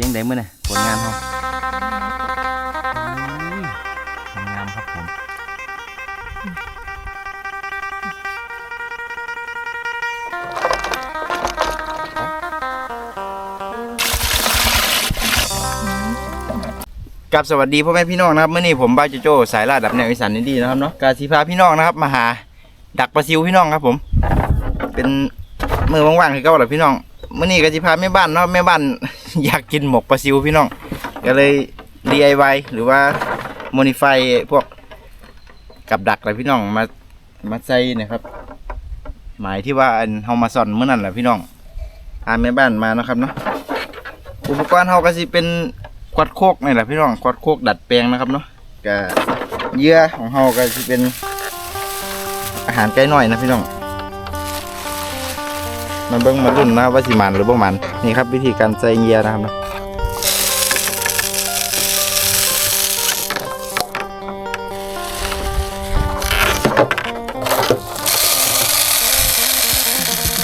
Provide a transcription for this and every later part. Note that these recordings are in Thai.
สียงใดมื้อน่ะผลงานเฮาอุ้ยทำงามครับผมกับสวัสดีพ่อแม่พี่น้องนะครับเมื่อนี้ผมบ้าโจโจสายล่าดับแนวอีสานนิดีนะครับเนาะกาสีพาพี่น้องนะครับมาหาดักปลาซิวพี่น้องครับผม เป็นมือว่างๆคือเก่าแหละพี่น้องเมื่อนี้ก็สิพาแม่บ้านเนาะแม่บ้านอยากกินหมกปลาซิวพี่น้อง ก็เลย DIY หรือว่า modify พวกกับดักอะไรพี่น้องมามาใส่นะครับ หมายที่ว่าอันเฮามาซ่อนเมื่อนั้นแหละพี่น้องพาแม่บ้านมาเนาะครับเนาะอุปกรณ์เฮาก็สิเป็นควัดโคกนี่แหละพี่น้องควัดโคกดัดแปลงนะครับเนาะก็เยื่อของเฮาก็สิเป็นอาหารไก่น้อยนะพี่น้อง มาเบิ้งมารุ่นนะครับว่าสิมันหรือบ่มันนี่ครับวิธีการใส่เหยื่อนะครับเนาะ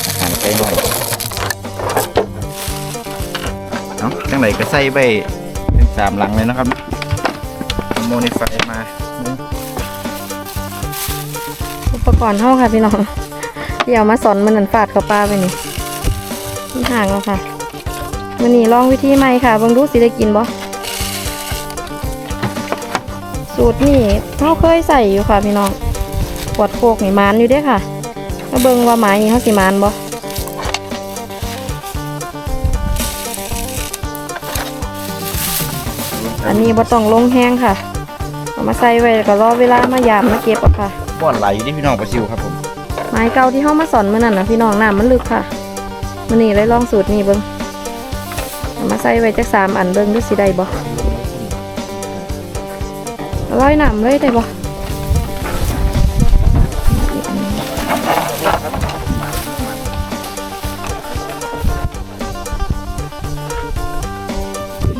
อาหารไก่น้อยเอาจังไหนก็ใส่ไปเป็นสามหลังเลยนะครับโมนิฟายมา อุปกรณ์เท่าค่ะพี่น้อง เดี๋ยวมาสอนมันนันฟาดเข้าป้าไปนี่ห่างแล้วค่ะมันนี่ลองวิธีใหม่ค่ะเบิ่งดูสิได้กินบ่สูตรนี่เขาเคยใส่อยู่ค่ะพี่น้องปวดโคกนี่มานอยู่ด้อค่ะมาเบิ่งว่าหมายนี่เขาสิมานบ่อันนี้บ่ต้องลงแห้งค่ะเอามาใส่ไว้แล้วก็รอเวลามายามมาเก็บอาค่ะป้อนไหลอยู่ที่พี่น้องปลาซิวครับผม ไม้เก่าที่เขามาสอนเมื่อนั้นนะพี่น้องน้ำมันลึกค่ะมื่อนี้เลยลองสูตรนี้เบิ้งเอามาใส่ไว้จักสามอันเบิ้งดูสิได้บ่ร้อยน้ำเลยได้บ่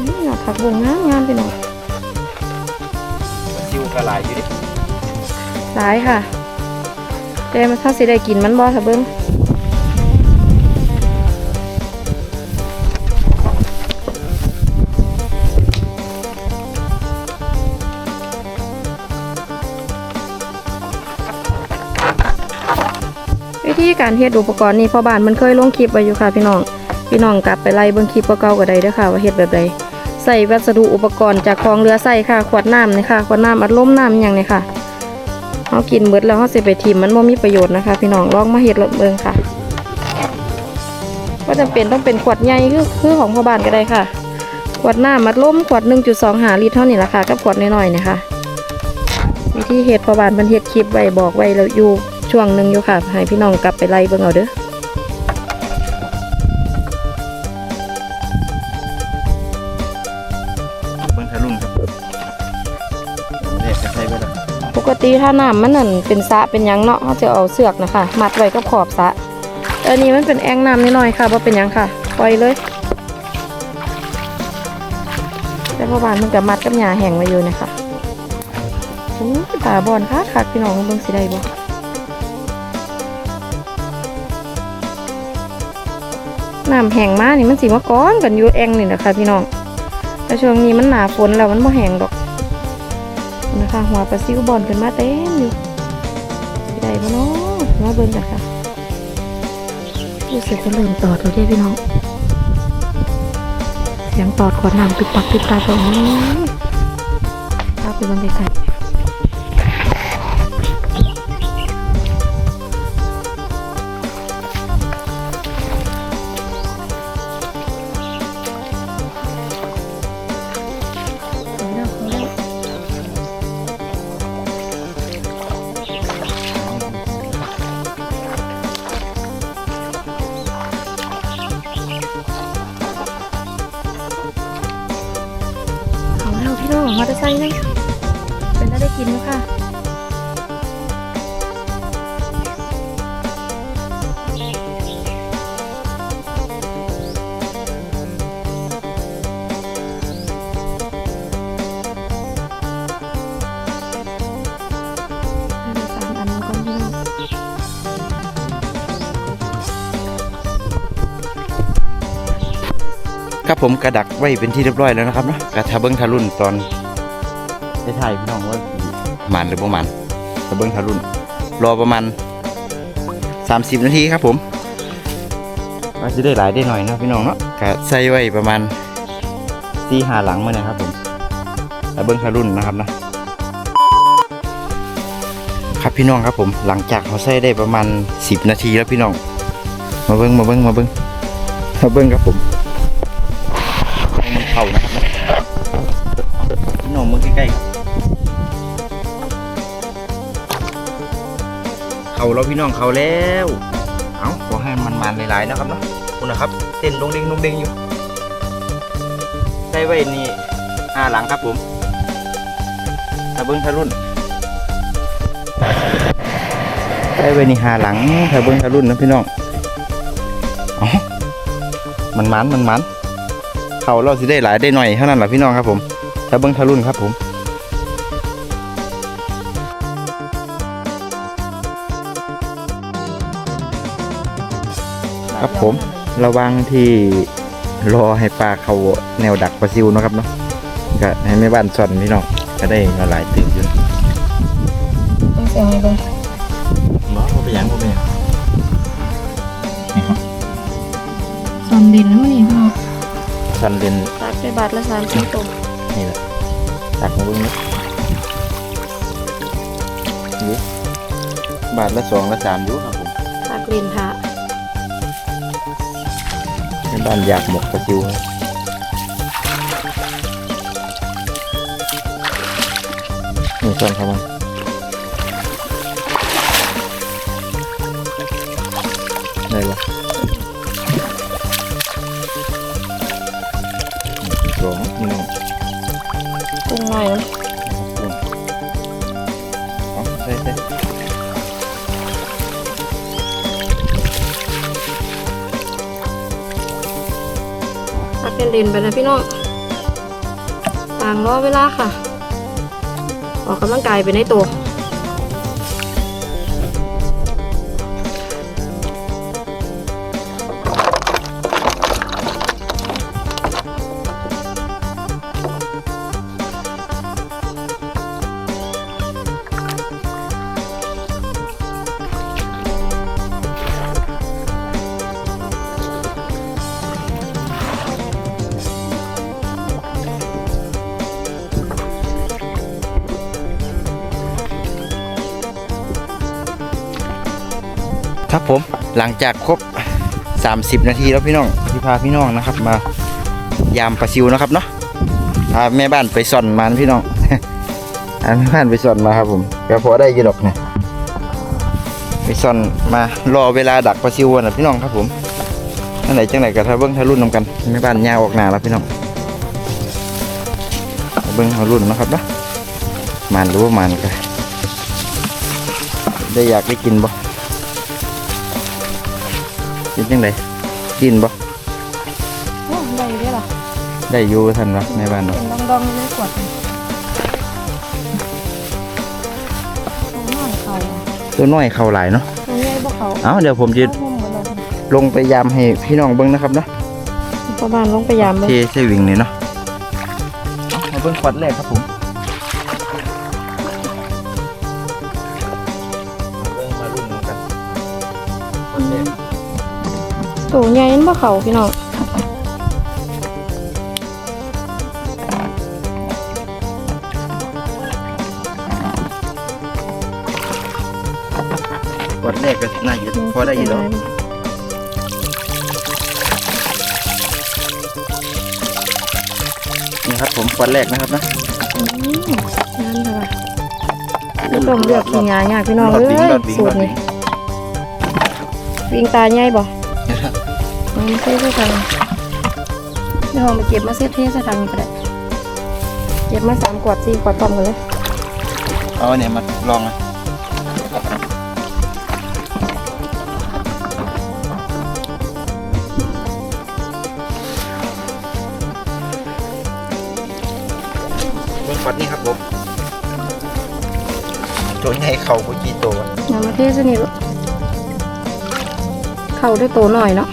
นี่น่ะผักบุ้งงามงามพี่น้องปลาซิวก็ไหลอยู่ดิหลายค่ะ แต่มันเข้าสิได้กินมันบ่ถ้าเบิ้งวิธีการเฮ็ดอุปกรณ์นี้พ่อบ้านมันเคยลงคลิปไว้อยู่ค่ะ พี่น้อง พี่น้องกลับไปไล่เบิ่งคลิปเก่าๆก็ได้เด้อค่ะว่าเฮ็ดแบบใดใส่วัสดุอุปกรณ์จากคลองเรือใส่ค่ะ ขวดน้ำนี่ค่ะ ขวดน้ำอัดลมน้ำอย่างนี่ค่ะ เขากินเบิดแล้วเขาสิไปทิมมันบ่มีประโยชน์นะคะ พี่น้องลองมาเห็ดเบิ่งค่ะว่าจะเป็นต้องเป็นขวดใหญ่คือคือของพ่อบ้านก็ได้ค่ะ ขวดหน้ามัดลมขวด1.25ลิตรเท่านี้ละค่ะกับขวดน้อยๆนี่ค่ะวิธีเห็ดพ่อบ้านมันเห็ดคลิปไว้บอกไว้แล้วอยู่ช่วงหนึ่งอยู่ค่ะให้พี่น้องกลับไปไล่เบิ่งเอาเด้อ ติถ้าน้ำมันนั่นเป็นสะเป็นยังเนาะเขาจะเอาเสือกนะคะมัดไว้กับขอบสะแต่อันนี้มันเป็นแอ่งน้ำนิดหน่อยค่ะว่าเป็นยังค่ะปล่อยเลยแต่พ่อบานมันกับมัดกับหญ้าแห้งไว้อยู่นะคะโอ้ตาบอลค่ะคักพี่น้องเบิ่งสิได้บ่น้ำแห้งมากนี่มันสีมะก้อนกันอยู่แองนี่นะคะพี่น้องแต่ช่วงนี้มันหนาฝนแล้วมันบ่แห้งดอก นะคะ หัวปลาซิวบอลขึ้นมาเต็มอยู่ใหญ่ปะเนาะมาเบิ้งกันค่ะรู้สึกจะเริ่มตอดแล้วได้พี่น้อง เสียงตอดขวดน้ำตึกปักตึกตาตรงนี้ภาไปเบิ่งไกาศ พี่น้องมอเตอร์ไซค์เลยเป็นได้ได้กินแล้วค่ะ ครับครับผมกระดักไว้เป็นที่เรียบร้อยแล้วนะครับเนาะกระทะเบิ้งทะลุนตอนได้ถ่ายพี่น้องว่าหมันหรือประมาณทะเบิ้งทะลุนรอประมาณ 30 นาทีครับผมว่าจะได้หลายได้หน่อยนะพี่น้องเนาะกะใส่ไว้ประมาณสี่หาหลังมาเนี่ยครับผมทะเบิ้งทะลุนนะครับนะครับพี่น้องครับผมหลังจากเขาใส่ได้ประมาณ 10 นาทีแล้วพี่น้อง มาเบิ้งมาเบิ้งมาเบิ้งมาเบิ้งครับผมให้มัน เขานะครับพี่น้องมือใกล้ๆครับเขาแล้วพี่น้องเขาแล้ว เอาขอให้มันมันหลายๆนะครับเนาะคุณนะครับเต้นดงเด้งดงเด้งอยู่ใส่ไว้นี่ห้าหลังครับผมถ้าเบิ้งทะรุ่นได้ไว้นี่หาหลังถ้าเบิ้งทะรุ่นนะพี่น้องอ๋อมันมันมันมัน เขาเราสิได้หลายได้หน่อยเท่านั้นแหละพี่น้องครับผมถ้าเบิ้งทะรุ่นครับผมครับผมระหวังที่รอให้ปลาเขาแนวดักปลาซิวเนาะครับเนาะก็ให้แม่บ้านสอนพี่น้องก็ได้มาหลายตื่นอยู่ต้องเสียงให้เบิ่งเนาะไปยังไปยังซอนดินนะมันนี่พี่น้อง สันเดนตักไปบาทละ30ตัวนี่แหละตักมาเบิ้งนะนี่บาทละสองละสามอยูครับผมตักเลนพระเป็นบ้านอยากหมกปลาซิวครับนี่ส่วนเขามัน กุ้งน้อยนะใส่ใส่ตักเป็นเลนไปนะพี่น้องต่างรอเวลาค่ะ ออกกำลังกายไปในตัว ครับผมหลังจากครบ 30 นาทีแล้วพี่น้องที่พาพี่น้องนะครับ มายามปลาซิวนะครับเนาะพาแม่บ้านไปส่อนมันพี่น้องพาแม่บ้านไปส่อนมาครับผมก็พอได้ยีดอกเนี่ยไปส่อนมารอเวลาดักปลาซิวนะพี่น้องครับผมนั่นไหนจังไหนกับทาเบิ้งทารุ่นนำกันแม่บ้านยาวออกหนาแล้วพี่น้องทาเบิ้งทารุ่นนะครับเนาะมันรู้ว่ามันก็ได้อยากได้กินบ่ เป็นจังไดกินบ่โอ้ได้อยู่เด้อล่ะได้อยู่ท่านวะในบ้านเนาะเป็นดองๆเลยกวดเลยตัวน้อยเขาตัวน้อยเข้าหลายเนาะตัวใหญ่บ่เขาเอาเดี๋ยวผมจะเอาหุ้มหมดเลยลงไปยามให้พี่น้องเบิ่งนะครับเนาะประมาณลงไปยามเลยเทใส่วิ่งนี่เนาะเอามาเบิ่งขวดแรกครับผม ตัวใหญ่นั่นบ่เขาพี่น้องขวดแรกก็น่าอยู่พอได้อยู่ดอกนี่ครับผมขวดแรกนะครับนะอืมนั่นค่ะไม่ต้องเลือกกินยายากพี่น้องรเอ้ดวิ่งยรอดวิ่งสูรตอรดนี้วิ่งวิ่งตาใหญ่บ่มั นไม่ใช่ใช่ทางพี่น้องไปเก็บมาเซตเทใส่ทางนี้ก็ได้เก็บมาสามขวดสี่ขวดต้อมกันเลยเอาเนี่ยมาลองนะเบิ่งขวดนี้ครับผมตัวใหญ่เข่ากุจีโตวอย่ามาเทใส่นี่ลูกเข้าด้วยโตหน่อยเนาะ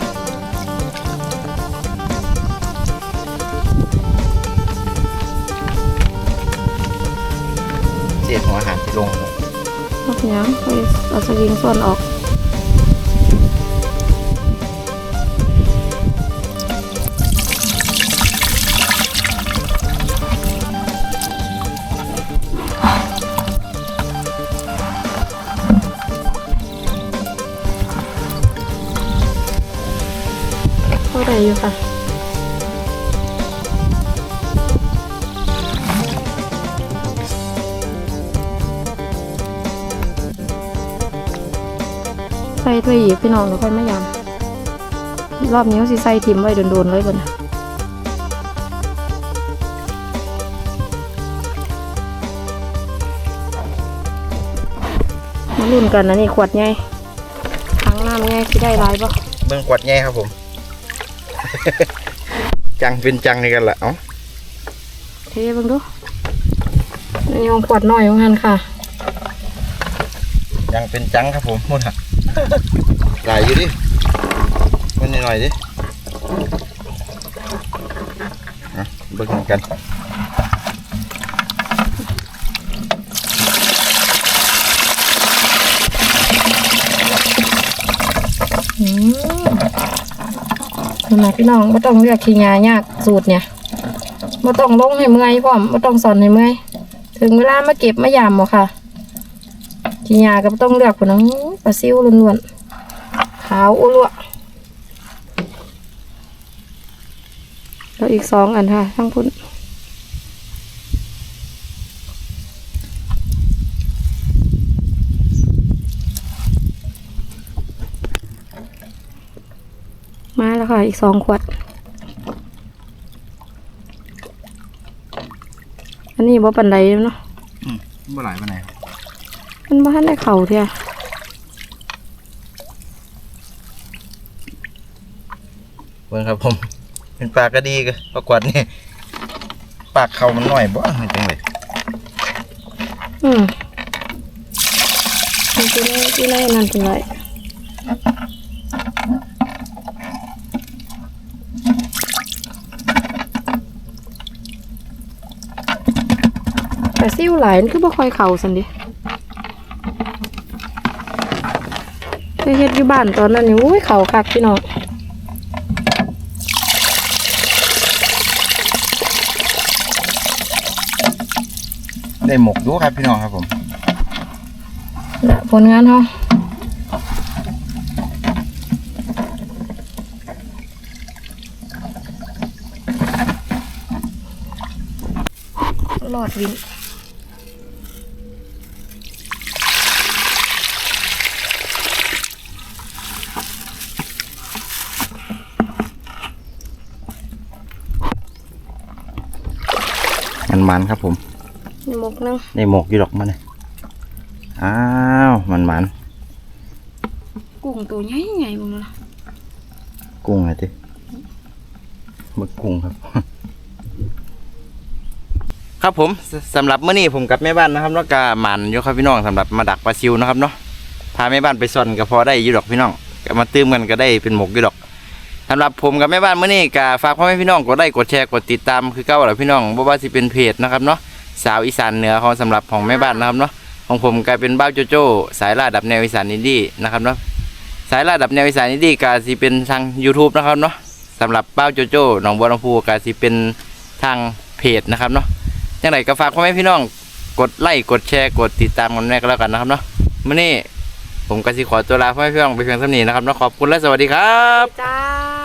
ษของอาหารที่ลงครับเอาเนี้ยไปเอาสวิงส่วนออกเท่าไหร่อยู่ค่ะ ใส่ถ้วยอีกพี่น้องแล้วค่อยมายำรอบนี้เขาสิใส่ทิมไว้โดนๆเลยบ่นะมาลุ้นกันนะนี่ขวดใหญ่ทั้งน้ำใหญ่สิได้หลายบ่เบิ่งขวดใหญ่ครับผม จังเป็นจังนี่กันละเอ้าเทเบิ่งดูนี่ของขวดน้อยของหันค่ะ ยังเป็นจังครับผมหมดอ่ะหลอยู่ดิมันหน่อยดิเบิ่งกันอืมนี่นะพี่น้องไม่ต้องเลือกขี้งายากสูตรเนี่ยไม่ต้องลงให้เมื่อยพร้อมไม่ต้องสอนให้เมื่อย ถึงเวลามาเก็บมายามหมดค่ะขี้งาก็บ่ต้องเลือกผนัง ปลาซิวล้วนๆขาวอุลัวแล้วอีกสองอันค่ะทั้งพุ่นมาแล้วค่ะ อีกสองขวด อันนี้บ่ปันไดเนาะเมื่อไหร่ปานไหนมันบ้านได้เข่าเทีย เบิ่งครับผม เป็นปลากระดีกันปลากวดนี่ปากเขามันหน่อยบ่มันจังเลยอืมมันได้ที่ได้นั่นเป็นไรแต่ซิ่วหลายมันคือบ่ค่อยเข่าสันดิไปเฮ็ดอยู่บ้านตอนนั้นนี่อุ้ยเข่าคักพี่น้อง ได้หมกดูครับพี่น้องครับผมและผลงานเขาหลอดวินมันมันๆครับผม นี่หมกหนึงได้หมกอยู่ดอกมันเลยอ้าวมันมันกุ้งตัวใหญ่ใหญ่บุ้งนะๆกุ้งอะไรดิมึกกุ้งครับ ครับผมสสำหรับมื้อนี้ผมกับแม่บ้านนะครับแล้วก็หมันอยู่ครับพี่น้องสำหรับมาดักปลาซิวนะครับเนาะพาแม่บ้านไปซ่อนก็พอได้อยู่ดอกพี่น้องก็มาตื้มกันก็ได้เป็นหมกอยู่ดอกสำหรับผมกับแม่บ้านมื้อนี้ก็ฝากพ่อแม่พี่น้องกดไลค์กดแชร์กดติดตามคือเก้าแหละพี่น้องบ่ว่าสิเป็นเพจนะครับเนาะ สาวอีสานเหนือของสำหรับของแม่บ้านนะครับเนาะของผมกลายเป็นบ้าวโจโจ้สายล่าดับแนวอีสานอินดี้นะครับเนาะสายล่าดับแนวอีสานอินดี้ก็สิเป็นทาง YouTube นะครับเนาะสำหรับบ้าวโจโจ้หนองบัวลำพูก็สิเป็นทางเพจนะครับเนาะจังไรก็ฝากพ่อแม่พี่น้องกดไลค์กดแชร์กดติดตามกันแน่ก็แล้วกันนะครับเนาะมื่อนี้ผมก็สิขอตัวลาพ่อแม่พี่น้องไปเพียงเท่านี้นะครับเนาะขอบคุณและสวัสดีครับ จ้า